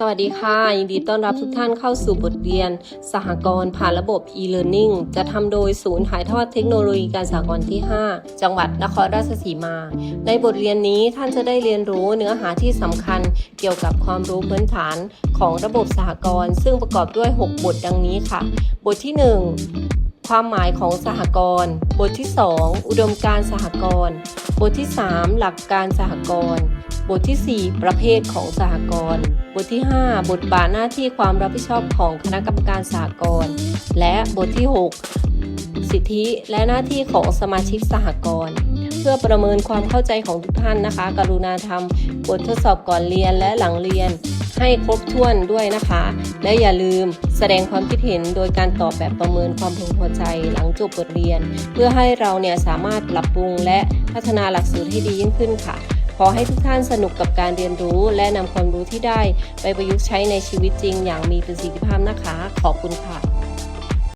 สวัสดีค่ะ ยินดีต้อนรับทุกท่านเข้าสู่บทเรียน สหกรณ์ผ่านระบบ e-learning จะทำโดยศูนย์ถ่ายทอดเทคโนโลยีการสหกรณ์ที่ 5 จังหวัดนครราชสีมา ในบทเรียนนี้ท่านจะได้เรียนรู้เนื้อหาที่สำคัญเกี่ยวกับความรู้พื้นฐานของระบบสหกรณ์ซึ่งประกอบด้วย 6 บทดังนี้ค่ะ บทที่ 1 ความหมายของสหกรณ์บทที่ 2 อุดมการณ์สหกรณ์บทที่ 3 หลักการสหกรณ์ บทที่ 4 ประเภทของสหกรณ์ บทที่ 5 บทบาทหน้าที่ความรับผิดชอบของคณะกรรมการสหกรณ์ และบทที่ 6 สิทธิและหน้าที่ของสมาชิกสหกรณ์ เพื่อประเมินความเข้าใจของทุกท่านนะคะ กรุณาทำบททดสอบก่อนเรียนและหลังเรียนให้ครบถ้วนด้วยนะคะ และอย่าลืมแสดงความคิดเห็นโดยการตอบแบบประเมินความพึงพอใจหลังจบบทเรียน เพื่อให้เราเนี่ยสามารถปรับปรุงและพัฒนาหลักสูตรให้ดียิ่งขึ้นค่ะ ขอให้ทุกท่านสนุกกับการเรียนรู้ และนำความรู้ที่ได้ไปประยุกต์ใช้ในชีวิตจริงอย่างมีประสิทธิภาพนะคะ ขอบคุณค่ะ